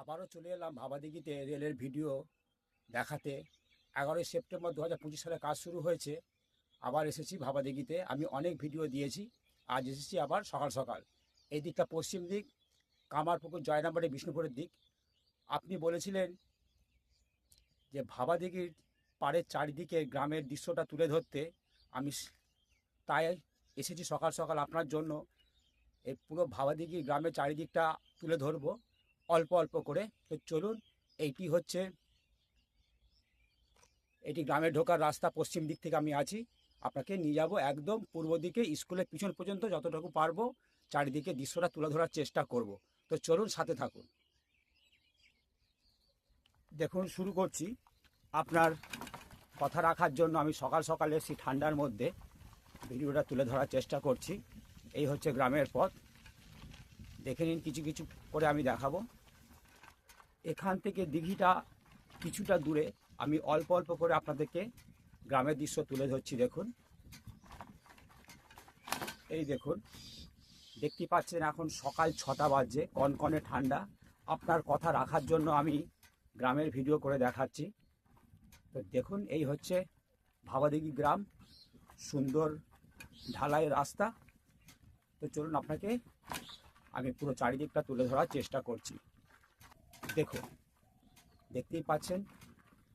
আবারও চলে এলাম ভাবাদিঘিতে রেলের ভিডিও দেখাতে। এগারোই সেপ্টেম্বর দু হাজার পঁচিশ সালে কাজ শুরু হয়েছে। আবার এসেছি ভাবাদিঘিতে। আমি অনেক ভিডিও দিয়েছি। আজ এসেছি আবার সকাল সকাল। এই দিকটা পশ্চিম দিক, কামারপুকুর জয়নাম্বারে বিষ্ণুপুরের দিক। আপনি বলেছিলেন যে ভাবাদিঘির পাড়ের চারিদিকে গ্রামের দৃশ্যটা তুলে ধরতে। আমি তাই এসেছি সকাল সকাল আপনার জন্য। এই পুরো ভাবাদিঘি গ্রামের চারিদিকটা তুলে ধরবো। অল্প অল্প করে। তো চলুন, এইটি হচ্ছে, এটি গ্রামে ঢোকার রাস্তা পশ্চিম দিক থেকে আমি আছি। আপনাকে নিয়ে যাব একদম পূর্ব দিকে, স্কুলের পিছন পর্যন্ত যতটুকু পারব, চারিদিকে দৃশ্যটা তুলে ধরার চেষ্টা করব। তো চলুন, সাথে থাকুন। দেখুন, শুরু করছি। আপনার কথা রাখার জন্য আমি সকাল সকাল এসেছি ঠান্ডার মধ্যে। ভিডিওটা তুলে ধরার চেষ্টা করছি। এই হচ্ছে গ্রামের পথ। দেখে নিন, কিছু কিছু করে আমি দেখাবো। এখান থেকে দিঘিটা কিছুটা দূরে। আমি অল্প অল্প করে আপনাদেরকে গ্রামের দৃশ্য তুলে ধরছি, দেখুন। এই দেখুন, দেখতে পাচ্ছেন এখন সকাল ছটা বাজছে, কনকনে ঠান্ডা। আপনার কথা রাখার জন্য আমি গ্রামের ভিডিও করে দেখাচ্ছি। তো দেখুন, এই হচ্ছে ভাবাদিঘি গ্রাম, সুন্দর ঢালাই রাস্তা। তো চলুন, আপনাকে আমি পুরো চারিদিকটা তুলে ধরার চেষ্টা করছি। দেখুন, দেখতেই পাচ্ছেন,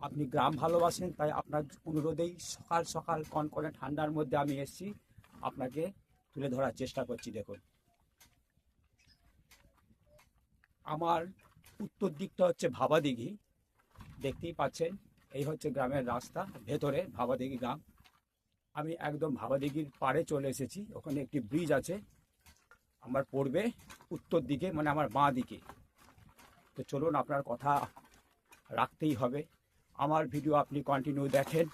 আপনি গ্রাম ভালোবাসেন, তাই আপনার অনুরোধেই সকাল সকাল কনকনে ঠান্ডার মধ্যে আমি এসেছি, আপনাকে তুলে ধরার চেষ্টা করছি, দেখুন। আমার উত্তর দিকটা হচ্ছে ভাবাদিঘি, দেখতেই পাচ্ছেন, এই হচ্ছে গ্রামের রাস্তা, ভেতরে ভাবাদিঘি গ্রাম। আমি একদম ভাবাদিঘির পাড়ে চলে এসেছি, ওখানে একটি ব্রিজ আছে, আমার পড়বে উত্তর দিকে মানে আমার বাঁ দিকে। তো চলুন আপনার কথা রাখতেই হবে। আমার ভিডিও আপনি কন্টিনিউ দেখেন।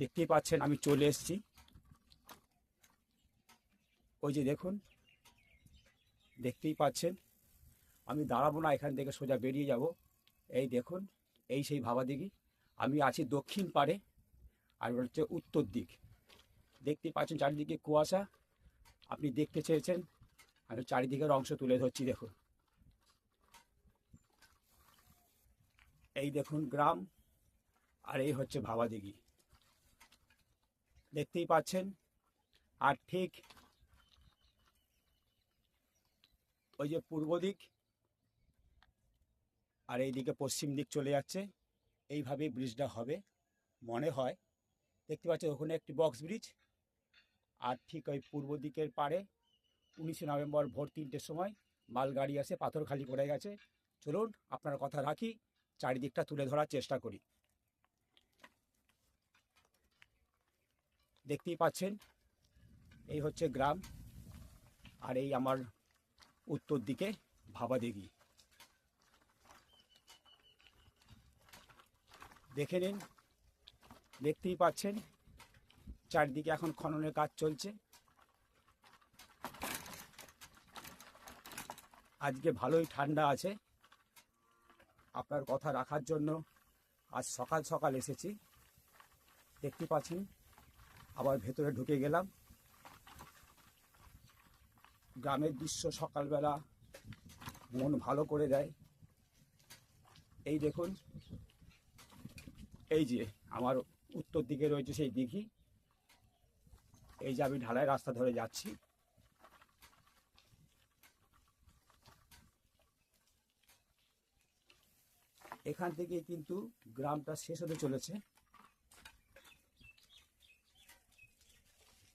দেখতেই পাচ্ছেন আমি চলে এসেছি। ওই যে দেখুন, দেখতেই পাচ্ছেন। আমি দাঁড়াবো না, এখান থেকে সোজা বেরিয়ে যাব। এই দেখুন, এই সেই ভাবাদিঘি। আমি আছি দক্ষিণ পাড়ে, আর হচ্ছে উত্তর দিক। দেখতেই পাচ্ছেন চারিদিকে কুয়াশা। আপনি দেখতে চেয়েছেন, আমি চারিদিকের অংশ তুলে ধরছি, দেখুন। এই দেখুন গ্রাম, আর এই হচ্ছে ভাবাদিঘি। দেখতেই পাচ্ছেন, আর ঠিক ওই যে পূর্ব দিক, আর এইদিকে পশ্চিম দিক চলে যাচ্ছে। এইভাবেই ব্রিজটা হবে, মনে হয়। দেখতে পাচ্ছেন, ওখানে একটি বক্স ব্রিজ আর ঠিক ওই পূর্ব দিকের পারে উনিশে নভেম্বর ভোর তিনটের সময় মালগাড়ি আসে পাথর খালি পড়ে গেছে। চলুন, আপনার কথা রাখি। চারিদিকটা তুলে ধরার চেষ্টা করি। দেখতেই পাচ্ছেন, এই হচ্ছে গ্রাম আর এই আমার উত্তর দিকে ভাবাদিঘি দেখে নিন, দেখতেই পাচ্ছেন, চারদিকে এখন খননের কাজ চলছে। আজকে ভালোই ঠান্ডা আছে। আপনার কথা রাখার জন্য আজ সকাল সকাল এসেছি। দেখতে পাচ্ছি আবার ভেতরে ঢুকে গেলাম। গ্রামের দৃশ্য সকালবেলা মন ভালো করে দেয়। এই দেখুন, এই যে আমার উত্তর দিকে রয়েছে সেই দিঘি। এই যে আমি ঢালাই রাস্তা ধরে যাচ্ছি। এখান থেকে কিন্তু গ্রামটা শেষ হতে চলেছে।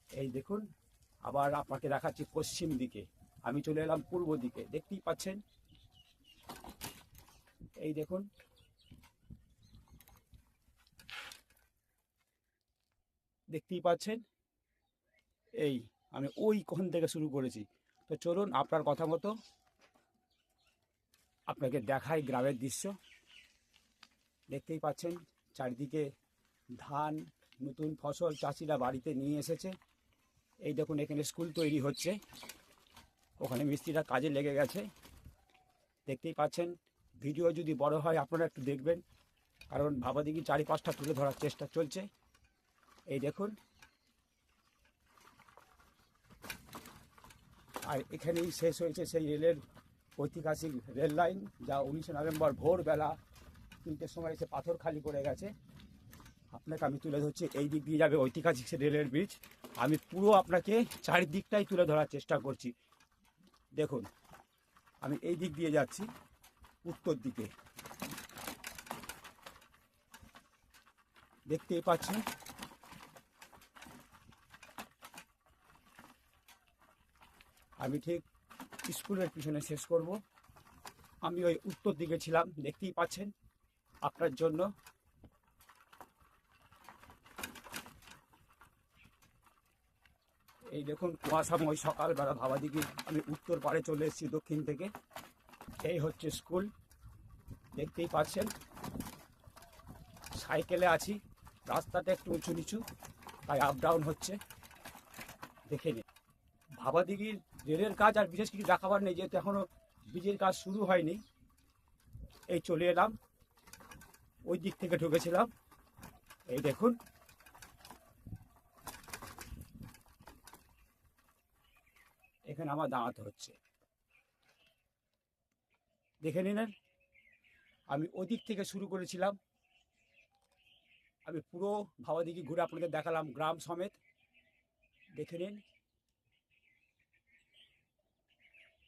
এই দেখুন, আবার আপনাকে দেখাচ্ছি পশ্চিম দিকে। আমি চলে এলাম পূর্ব দিকে, দেখতেই পাচ্ছেন? এই দেখুন। দেখতেই পাচ্ছেন? এই, আমি ওই কোন থেকে শুরু করেছি। তো চলুন, আপনার কথা মতো আপনাকে দেখাই গ্রামের দৃশ্য। দেখতেই পাচ্ছেন, চারিদিকে ধান, নতুন ফসল চাষিরা বাড়িতে নিয়ে এসেছে। এই দেখুন, এখানে স্কুল তৈরি হচ্ছে। ওখানে মিস্ত্রিরা কাজে লেগে গেছে। দেখতেই পাচ্ছেন, ভিডিও যদি বড় হয়, আপনারা একটু দেখবেন। কারণ ভাবাদিঘি চারিপাশটা তুলে ধরার চেষ্টা চলছে। এই দেখুন। আর এখানেই শেষ হয়েছে সেই রেলের ঐতিহাসিক রেল লাইন, যা উনিশে নভেম্বর ভোরবেলা তিনটের সময় এসে পাথর খালি করে গেছে। আপনাকে আমি তুলে ধরছি, এই দিক দিয়ে যাবে ঐতিহাসিক রেলের ব্রিজ আমি পুরো আপনাকে চারিদিকটাই তুলে ধরার চেষ্টা করছি। দেখুন, আমি এই দিক দিয়ে যাচ্ছি, উত্তর দিকে। দেখতেই পাচ্ছেন? আমি ঠিক স্কুলের পিছনে শেষ করব। আমি ওই উত্তর দিকে ছিলাম, দেখতেই পাচ্ছেন? আপনার জন্য। এই দেখুন, কুয়াশাময় সকালবেলা ভাবাদিকে আমি উত্তর পাড়ে চলে এসেছি দক্ষিণ থেকে। এই হচ্ছে স্কুল, দেখতেই পাচ্ছেন। সাইকেলে আছি, রাস্তাটা একটু উঁচু নিচু, তাই আপ ডাউন হচ্ছে। দেখে নিন। ভাবাদিঘির রেলের কাজ আর বিশেষ কিছু দেখাবার নেই, যেহেতু এখনও ব্রিজের কাজ শুরু হয়নি। এই চলে এলাম। ওই দিক থেকে ঢুকেছিলাম। এই দেখুন। এখানে আমার দাঁড়াতে হচ্ছে। দেখে নিলেন? আমি ওদিক থেকে শুরু করেছিলাম। আমি পুরো ভাবাদিঘি ঘুরে আপনাদের দেখালাম, গ্রাম সমেত। দেখে নিন।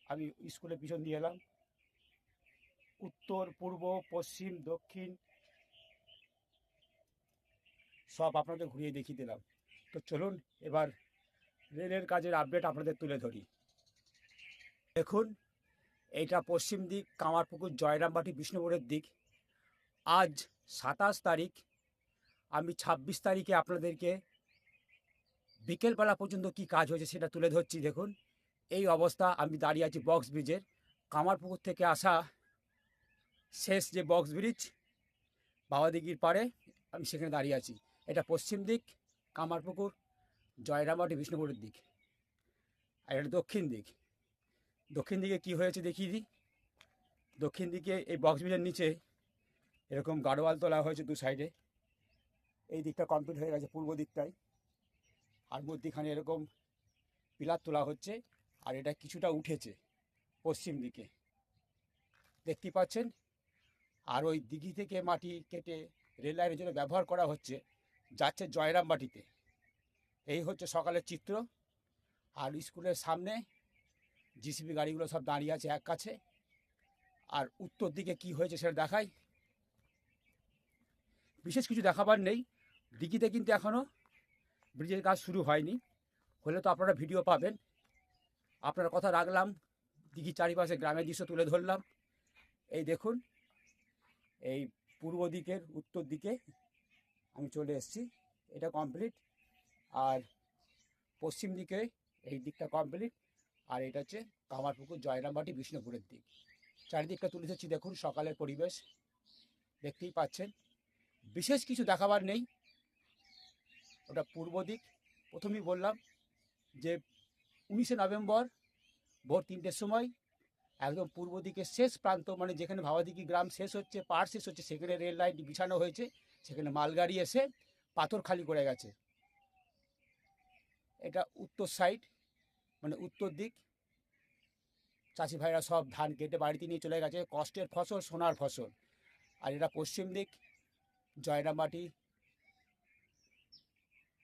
আমি স্কুলের পিছন দিয়ে এলাম। উত্তর, পূর্ব, পশ্চিম, দক্ষিণ সব আপনাদের ঘুরিয়ে দেখিয়ে দিলাম। তো চলুন এবার রেলের কাজের আপডেট আপনাদের তুলে ধরি। দেখুন, এইটা পশ্চিম দিক, কামারপুকুর, জয়রামবাটি, বিষ্ণুপুরের দিক। আজ সাতাশ তারিখ, আমি ছাব্বিশ তারিখে আপনাদেরকে বিকেলবেলা পর্যন্ত কি কাজ হয়েছে সেটা তুলে ধরছি। দেখুন, এই অবস্থা, আমি দাঁড়িয়ে আছি বক্স ব্রিজের। কামারপুকুর থেকে আসা শেষ যে বক্স ব্রিজ বাবাদিঘির পারে আমি সেখানে দাঁড়িয়ে আছি। এটা পশ্চিম দিক, কামারপুকুর, জয়রামবাটি, বিষ্ণুপুরের দিক। আর এটা দক্ষিণ দিক। দক্ষিণ দিকে কি হয়েছে দেখিয়ে দিই? দক্ষিণ দিকে এই বক্স ব্রিজের নিচে এরকম গাড়োয়াল তোলা হয়েছে দু সাইডে এই দিকটা কমপ্লিট হয়ে গেছে পূর্ব দিকটায়। আর মধ্যিখানে এরকম পিলার তোলা হচ্ছে আর এটা কিছুটা উঠেছে পশ্চিম দিকে। দেখতেই পাচ্ছেন? আর ওই দিঘি থেকে মাটি কেটে রেল লাইনের জন্য ব্যবহার করা হচ্ছে। যাচ্ছে জয়রামবাটিতে এই হচ্ছে সকালের চিত্র। আর স্কুলের সামনে জিসিবি গাড়িগুলো সব দাঁড়িয়ে আছে এক কাছে। আর উত্তর দিকে কি হয়েছে সেটা দেখাই। বিশেষ কিছু দেখাবার নেই। দিঘিতে কিন্তু এখনও ব্রিজের কাজ শুরু হয়নি। হলে তো আপনারা ভিডিও পাবেন। আপনার কথা রাখলাম। দিঘির চারিপাশে গ্রামের দৃশ্য তুলে ধরলাম। এই দেখুন, এই পূর্ব দিকের উত্তর দিকে আমি চলে এসেছি। এটা কমপ্লিট আর পশ্চিম দিকে এই দিকটা কমপ্লিট আর এটা হচ্ছে কামারপুকুর, জয়রামবাটি, বিষ্ণুপুরের দিক। চারিদিকটা তুলে ধরছি, দেখুন সকালের পরিবেশ। দেখতেই পাচ্ছেন। বিশেষ কিছু দেখাবার নেই। ওটা পূর্ব দিক। প্রথমেই বললাম যে উনিশে নভেম্বর ভোর তিনটের সময় একদম পূর্ব দিকে শেষ প্রান্ত মানে যেখানে ভাবাদিঘি গ্রাম শেষ হচ্ছে, পার শেষ হচ্ছে, সেখানে রেল লাইন বিছানো হয়েছে। সেখানে মালগাড়ি এসে পাথর খালি করে গেছে। এটা উত্তর সাইড মানে উত্তর দিক। চাষি ভাইরা সব ধান কেটে বাড়িতে নিয়ে চলে গেছে। কষ্টের ফসল, সোনার ফসল। আর এটা পশ্চিম দিক, জয়রামবাটি,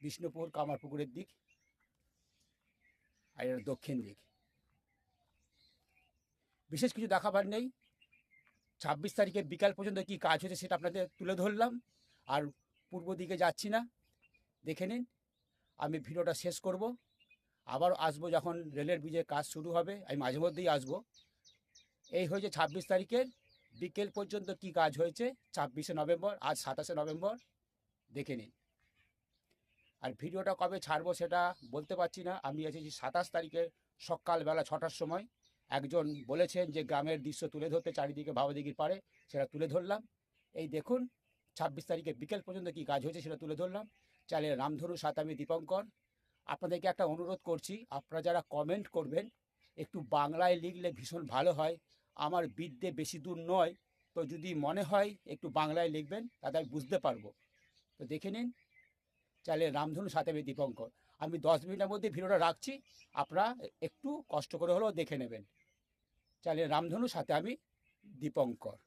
বিষ্ণুপুর, কামারপুকুরের দিক। আর এটা দক্ষিণ দিক। বিশেষ কিছু দেখাবার নেই। ছাব্বিশ তারিখে বিকাল পর্যন্ত কি কাজ হয়েছে সেটা আপনাদের তুলে ধরলাম। আর পূর্ব দিকে যাচ্ছি না। দেখে নিন, আমি ভিডিওটা শেষ করব। আবার আসব যখন রেলের ব্রিজের কাজ শুরু হবে, আমি মাঝে মধ্যেই আসব। এই হয়েছে ছাব্বিশ তারিখের বিকেল পর্যন্ত কি কাজ হয়েছে, ছাব্বিশে নভেম্বর, আজ সাতাশে নভেম্বর। দেখে নিন। আর ভিডিওটা কবে ছাড়বো সেটা বলতে পারছি না। আমি আছি সাতাশ তারিখে সকালবেলা ছটার সময়। একজন বলেছেন যে গ্রামের দৃশ্য তুলে ধরতে চারিদিকে ভাবাদিঘির পারে সেটা তুলে ধরলাম। এই দেখুন ছাব্বিশ তারিখে বিকেল পর্যন্ত কি কাজ হয়েছে সেটা তুলে ধরলাম। চ্যানেল রামধনু সাতামি দীপঙ্কর। আপনাদেরকে একটা অনুরোধ করছি, আপনারা যারা কমেন্ট করবেন, একটু বাংলায় লিখলে ভীষণ ভালো হয়। আমার বিদ্যে বেশি দূর নয়, তো যদি মনে হয় একটু বাংলায় লিখবেন তাতে আমি বুঝতে পারব। তো দেখে নিন চ্যানেল রামধনু সাতামি দীপঙ্কর। আমি দশ মিনিটের মধ্যে ভিডিওটা রাখছি, আপনারা একটু কষ্ট করে হলেও দেখে নেবেন। চ্যানেল রামধনু সাথে আমি দীপঙ্কর।